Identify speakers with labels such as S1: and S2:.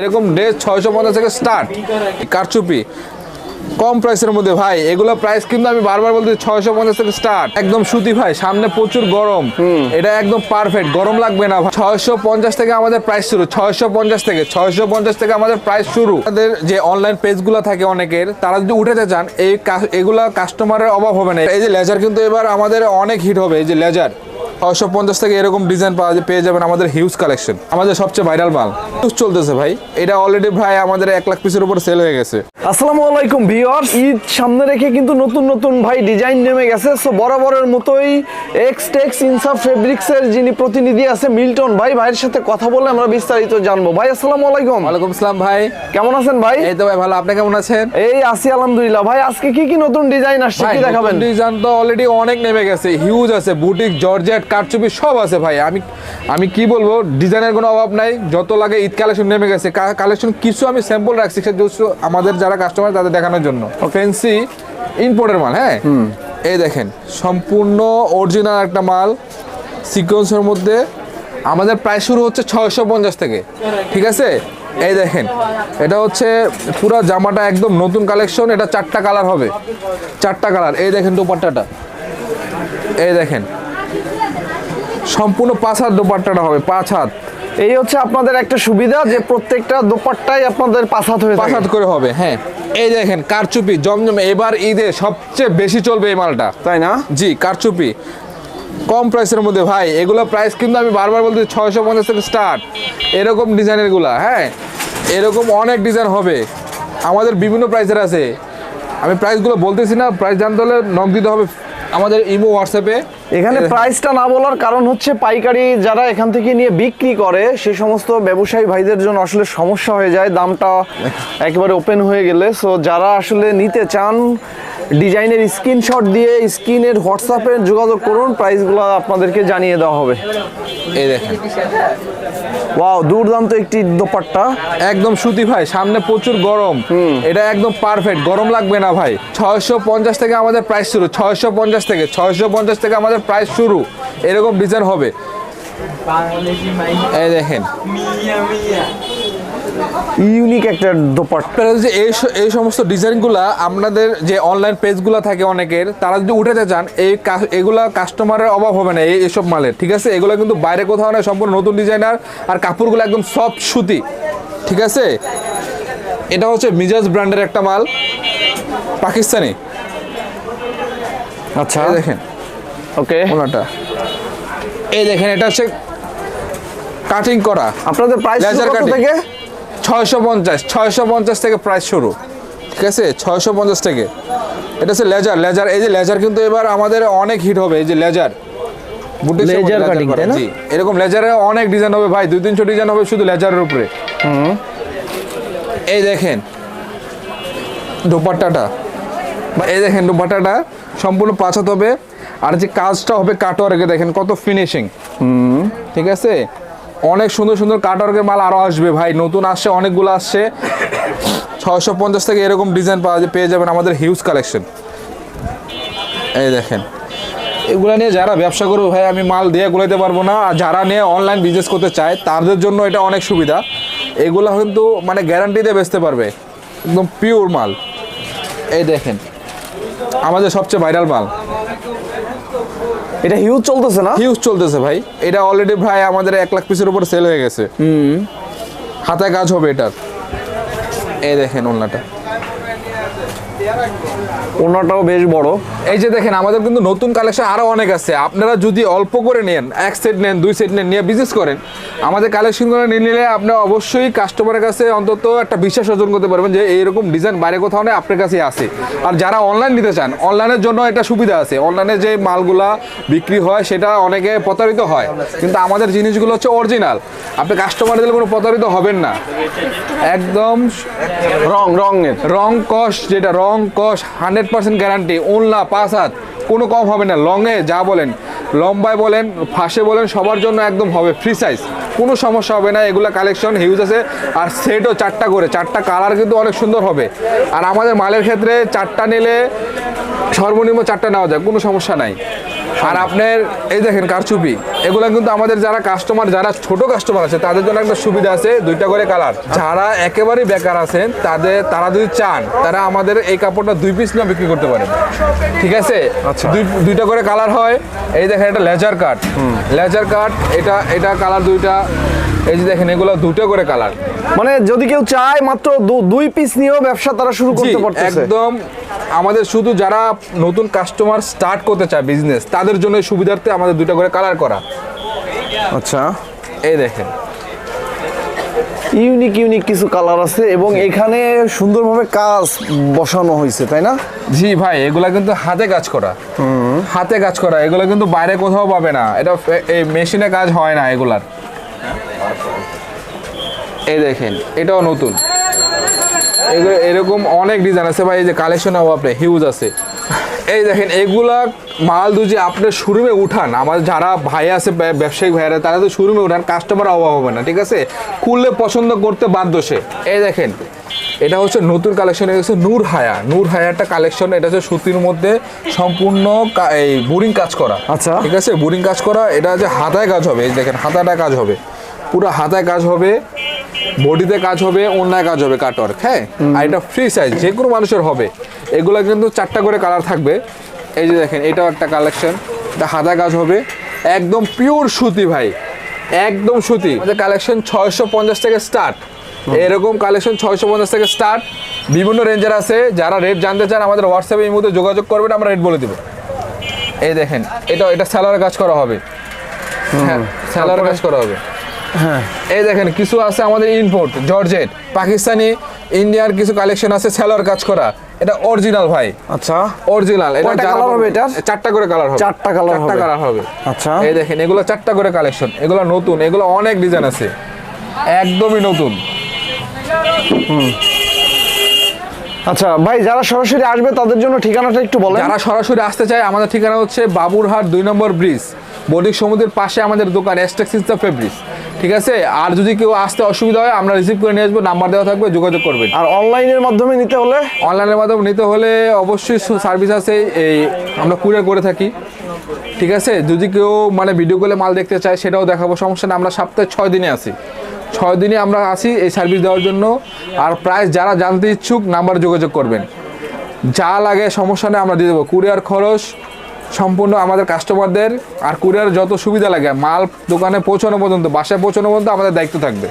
S1: এরকম ড্রেস ছয়শো পঞ্চাশ থেকে স্টার্ট কারচুপি। কম প্রাইসের মধ্যে ভাই এগুলো প্রাইস কিন্তু আমি বারবার বলতে ছয়শো পঞ্চাশ থেকে স্টার্ট একদম সুতি ভাই সামনে প্রচুর গরম। এটা একদম পারফেক্ট গরম লাগবে না ছয়শো পঞ্চাশ থেকে আমাদের প্রাইস শুরু ছয়শো পঞ্চাশ থেকে ছয়শো পঞ্চাশ থেকে আমাদের প্রাইস শুরু। আমাদের যে অনলাইন পেজগুলো থাকে অনেকের তারা যদি উঠাতে চান এই এগুলা কাস্টমারের অভাব হবে না। এই যে লেজার কিন্তু এবার আমাদের অনেক হিট হবে এই যে লেজার ছয়শো পঞ্চাশ থেকে এরকম ডিজাইন পাওয়া যায় পেয়ে যাবেন আমাদের হিউজ কালেকশন আমাদের সবচেয়ে ভাইরাল মাল। হিউজ চলতেছে ভাই। এটা অলরেডি ভাই আমাদের এক লাখ পিসের উপর সেল হয়ে গেছে।
S2: আসসালামু আলাইকুম ভিউয়ার্স ঈদ সামনে রেখে কিন্তু নতুন নতুন ভাই ডিজাইন নেমে গেছে। সো বরাবরের মতোই এক্স টেক্স ইনসাফ ফেব্রিক্সের যিনি প্রতিনিধি আছে মিল্টন ভাই ভাইয়ের সাথে কথা বলে আমরা বিস্তারিত জানব। ভাই আসসালামু আলাইকুম।
S1: ওয়ালাইকুম আসসালাম ভাই।
S2: কেমন আছেন ভাই?
S1: এই তো ভাই ভালো। আপনি কেমন আছেন?
S2: এই আছি আলহামদুলিল্লাহ। ভাই আজকে কি কি নতুন ডিজাইন আসছে কি দেখাবেন?
S1: ডিজাইন তো অলরেডি অনেক নেমে গেছে। হিউজ আছে। বুটিক জর্জেট কারচুপি সব আছে ভাই। আমি আমি কি বলব ডিজাইনের কোনো অভাব নাই। যত লাগে ঈদ কালেকশন নেমে গেছে। কালেকশন কিছু আমি স্যাম্পল রাখছি আমাদের যারা কাস্টমার তাদের দেখানোর জন্য। ফেন্সি ইম্পোর্টের মাল হ্যাঁ? এই দেখেন সম্পূর্ণ অরিজিনাল একটা মাল সিকোয়েন্সের মধ্যে। আমাদের প্রায় শুরু হচ্ছে ছয়শো পঞ্চাশ থেকে। ঠিক আছে? এই দেখেন এটা হচ্ছে পুরো জামাটা একদম নতুন কালেকশন এটা চারটা কালার হবে। চারটা কালার এই দেখেন দোপাট্টাটা। এই দেখেন সম্পূর্ণ পাঁচ হাত দোপাট্টাটা হবে পাঁচ হাত।
S2: এই হচ্ছে আপনাদের একটা সুবিধা যে প্রত্যেকটা দোপাট্টাই আপনাদের পাঁচ হাত হয়ে
S1: পাঁচ হাত করে হবে হ্যাঁ। এই দেখেন কারচুপি জমজমে এবার ঈদে সবচেয়ে বেশি চলবে এই মালটা।
S2: তাই না?
S1: জি কারচুপি। কম প্রাইসের মধ্যে ভাই এগুলো প্রাইস কিন্তু আমি বারবার বলতে ছয়শো পঞ্চাশ থেকে স্টার্ট। এরকম ডিজাইনেরগুলা হ্যাঁ। এরকম অনেক ডিজাইন হবে। আমাদের বিভিন্ন প্রাইসের আছে। আমি প্রাইসগুলো বলতেছি না প্রাইস জানতে হলে নক দিতে হবে আমাদের ইমো হোয়াটসঅ্যাপে
S2: এখানে প্রাইসটা না বলার কারণ হচ্ছে পাইকারি যারা এখান থেকে নিয়ে বিক্রি করে সে সমস্ত ব্যবসায়ী ভাইদের জন্য আসলে সমস্যা হয়ে যায়। দামটা একেবারে ওপেন হয়ে গেলে। সো যারা আসলে নিতে চান ডিজাইনের স্ক্রিনশট দিয়ে স্ক্রিনের হোয়াটসঅ্যাপে যোগাযোগ করুন প্রাইসগুলো আপনাদেরকে জানিয়ে দেওয়া হবে।
S1: এই দেখেন।
S2: ওয়াও দুর্দান্ত একটি দোপাট্টা।
S1: একদম সুতি ভাই সামনে প্রচুর গরম। এটা একদম পারফেক্ট গরম লাগবে না ভাই। ছয়শো পঞ্চাশ থেকে আমাদের প্রাইস শুরু ছয়শো পঞ্চাশ থেকে ছয়শো পঞ্চাশ থেকে আমাদের প্রাইস শুরু। এরকম ডিজাইন হবে। এই দেখেন।
S2: ইউনিক একটা দোপাট্টা
S1: যে এই এই সমস্ত ডিজাইনগুলা আপনাদের যে অনলাইন পেজগুলো থাকে অনেকের তারা যদি উঠাতে চান এই এগুলা কাস্টমারের অভাব হবে না এই এসব মালের ঠিক আছে? এগুলো কিন্তু বাইরে কোথাও না সম্পূর্ণ নতুন ডিজাইনার আর কাপড়গুলো একদম সফট সুতি ঠিক আছে? এটা হচ্ছে মিজাজ ব্র্যান্ডের একটা মাল পাকিস্তানি।
S2: আচ্ছা।
S1: দেখেন।
S2: ওকে।
S1: ওনাটা। এই দেখেন এটা হচ্ছে কাটিং করা।
S2: আপনাদের প্রাইস কত থেকে?
S1: ছয়শো পঞ্চাশ ছয়শো পঞ্চাশ থেকে প্রাইস শুরু ঠিক আছে? ছয়শো পঞ্চাশ থেকে। এটা হচ্ছে লেজার লেজার এই যে লেজার কিন্তু এবার আমাদের অনেক হিট হবে এই যে লেজার।
S2: cutting,
S1: করা,
S2: তাই না?
S1: এরকম লেজারে অনেক ডিজাইন হবে ভাই। দুই তিনশো ডিজাইন হবে শুধু লেজারের উপরে। এই দেখেন দোপাট্টাটা। বা এই দেখেন দোপাট্টাটা সম্পূর্ণ পাঁচাত হবে। আর যে কাজটা হবে কাটওয়ার্কে দেখেন কত ফিনিশিং ঠিক আছে? অনেক সুন্দর সুন্দর কাটওয়ার্কের মাল আরও আসবে ভাই। নতুন আসছে, অনেকগুলো আসছে। ছয়শো পঞ্চাশ থেকে এরকম ডিজাইন পাওয়া পেয়ে যাবেন আমাদের হিউজ কালেকশন এই দেখেন। এগুলো নিয়ে যারা ব্যবসা করবে ভাই, আমি মাল দিয়ে গুলাইতে পারব না। আর যারা নিয়ে অনলাইন বিজনেস করতে চায়, তাদের জন্য এটা অনেক সুবিধা। এগুলো কিন্তু মানে গ্যারান্টি দিয়ে বেচতে পারবে। একদম পিওর মাল। এই দেখেন। আমাদের সবচেয়ে ভাইরাল মাল।
S2: এটা হিউজ চলতেছে না?
S1: হিউজ চলতেছে ভাই। এটা অলরেডি ভাই আমাদের এক লাখ পিসের উপর সেল হয়ে গেছে। হাতায় কাজ হবে এটার। এই দেখেন ওনাটা
S2: ওনাটাও বেশ বড়।
S1: এই যে দেখেন আমাদের কিন্তু নতুন কালেকশন আরও অনেক আছে। আপনারা যদি অল্প করে নেন এক সেট নেন দুই সেট নেন নিয়ে বিজনেস করেন আমাদের কালেকশনগুলো নিয়ে নিলে আপনি অবশ্যই কাস্টমারের কাছে অন্তত একটা বিশ্বাস অর্জন করতে পারবেন যে এইরকম ডিজাইন বাইরে কোথাও নেই আপনার কাছে আছে। আর যারা অনলাইন নিতে চান অনলাইনের জন্য এটা সুবিধা আছে। অনলাইনে যে মালগুলা বিক্রি হয় সেটা অনেকে প্রতারিত হয়। কিন্তু আমাদের জিনিসগুলো হচ্ছে অরিজিনাল আপনি কাস্টমার দিলে কোনো প্রতারিত হবেন না। একদম
S2: রং রঙের।
S1: রং কস যেটা রং কস হান্ড্রেড পার্সেন্ট গ্যারান্টি ওনলা পাঁচ হাত, কোনো কম হবে না। লংয়ে যা বলেন, লম্বায় বলেন, ফাঁসে বলেন, সবার জন্য একদম হবে ফ্রি সাইজ কোনো সমস্যা হবে না, এগুলো কালেকশন হিউজ আছে। আর সেটও চারটা করে, চারটা কালার কিন্তু অনেক সুন্দর হবে। আর আমাদের মালের ক্ষেত্রে চারটা নিলে সর্বনিম্ন চারটা নেওয়া যায়, কোনো সমস্যা নাই। আর আপনার এই দেখেন কারচুপি এগুলো কিন্তু আমাদের যারা কাস্টমার যারা ছোট কাস্টমার আছে তাদের জন্য একটা সুবিধা আছে দুইটা করে কালার যারা একেবারেই বেকার আছেন তাদের তারা যদি চান তারা আমাদের এই কাপড়টা দুই পিস না বিক্রি করতে পারে ঠিক আছে?
S2: আচ্ছা।
S1: দুই দুইটা করে কালার হয়। এই দেখেন এটা লেজার কাট। লেজার কাট এটা এটা কালার দুইটা। এই যে দেখেন এগুলো দুটো করে কালার।
S2: মানে যদি কেউ চায় মাত্র দুই পিস নিয়েও ব্যবসা তারা শুরু করতে পারতেছে।
S1: একদম। আমাদের শুধু যারা নতুন কাস্টমার স্টার্ট করতে চায় বিজনেস তাদের জন্য সুবিধার্থে আমাদের দুইটা করে কালার করা।
S2: আচ্ছা।
S1: এই দেখেন।
S2: ইউনিক ইউনিক কিছু কালার আছে এবং এখানে সুন্দরভাবে কাজ বসানো হয়েছে তাই না?
S1: জি ভাই এগুলা কিন্তু হাতে কাজ করা। হাতে কাজ করা এগুলো কিন্তু বাইরে কোথাও পাবে না। এটা এই মেশিনে কাজ হয় না এগুলার। এই দেখেন, এটাও নতুন। এরকম অনেক ডিজাইন আছে ভাই, এই যে কালেকশন আপনি হিউজ আছে। এই দেখেন এগুলা মাল দুজি আপনি শোরুমে উঠান আমার যারা ভাই আছে ব্যব- ব্যবসায়িক ভাইয়েরা তারা তো শোরুমে উঠান কাস্টমার অভাব হবে না ঠিক আছে? খুললে পছন্দ করতে বাধ্য সে। এই দেখেন এটা হচ্ছে নতুন কালেকশন হচ্ছে নূর হায়া। নূর হায়া একটা কালেকশন এটা হচ্ছে সুতির মধ্যে সম্পূর্ণ এই বোরিং কাজ করা।
S2: আচ্ছা।
S1: ঠিক আছে? বোরিং কাজ করা এটা হচ্ছে হাতায় কাজ হবে এই দেখেন হাতাটা কাজ হবে। পুরো হাতায় কাজ হবে বডিতে কাজ হবে অন্যায় কাজ হবে কাটওয়ার্ক হ্যাঁ? আর এটা ফ্রি সাইজ যে কোনো মানুষের হবে। এগুলো কিন্তু চারটা করে কালার থাকবে। এই যে দেখেন এটাও একটা কালেকশন। এটা হাতায় কাজ হবে। একদম পিওর সুতি ভাই। একদম সুতি। আমাদের কালেকশন ছয়শো পঞ্চাশ থেকে স্টার্ট এরকম কালেকশন ছয়শো পঞ্চাশ থেকে স্টার্ট বিভিন্ন রেঞ্জের আছে। যারা রেট জানতে চান আমাদের হোয়াটসঅ্যাপে এই মুহূর্তে যোগাযোগ করবেন আমরা রেট বলে দেবো। এই দেখেন এটা এটা স্যালার কাজ করা হবে। হ্যাঁ স্যালার কাজ করা হবে।
S2: হ্যাঁ।
S1: এই দেখেন কিছু আছে আমাদের ইম্পোর্ট জর্জেট পাকিস্তানি ইন্ডিয়ার কিছু কালেকশন আছে সেলর কাজ করা। এটা অরিজিনাল ভাই।
S2: আচ্ছা।
S1: অরিজিনাল এটা যারা-
S2: হবে এটার?
S1: চারটা করে কালার হবে।
S2: চারটা colour
S1: চারটা কালার হবে।
S2: আচ্ছা।
S1: এই দেখেন এগুলো চারটা করে কালেকশন এগুলো নতুন এগুলো অনেক ডিজাইন আছে। একদমই নতুন। হুম।
S2: আচ্ছা ভাই যারা সরাসরি আসবে তাদের জন্য ঠিকানাটা একটু বলেন।
S1: যারা সরাসরি আসতে চায় আমাদের ঠিকানা হচ্ছে বাবুরহাট দুই নম্বর ব্রিজ। বণিক সমুদ্রের পাশে আমাদের দোকান এস্টেক্স ইনস্টা ফেব্রিক্স ঠিক আছে? আর যদি কেউ আসতে অসুবিধা হয় আমরা রিসিভ করে নিয়ে আসব নাম্বার দেওয়া থাকবে যোগাযোগ করবেন।
S2: আর অনলাইনের মাধ্যমে নিতে হলে?
S1: অনলাইনের মাধ্যমে নিতে হলে অবশ্যই সার্ভিস আছে এই আমরা কুরিয়ার করে থাকি। ঠিক আছে? যদি কেউ মানে ভিডিও কলে মাল দেখতে চায় সেটাও দেখাবো সমস্যা না আমরা সপ্তাহে ছয় দিনে আসি। ছয় দিনে আমরা আসি এই সার্ভিস দেওয়ার জন্য। আর প্রাইস যারা জানতে ইচ্ছুক নাম্বার যোগাযোগ করবেন। যা লাগে সমস্যা নেই আমরা দিয়ে দেবো। কুরিয়ার খরচ সম্পূর্ণ আমাদের কাস্টমারদের আর কুরিয়ার যত সুবিধা লাগে, মাল দোকানে পৌঁছানো পর্যন্ত, বাসায় পৌঁছানো পর্যন্ত আমাদের দায়িত্ব থাকবে।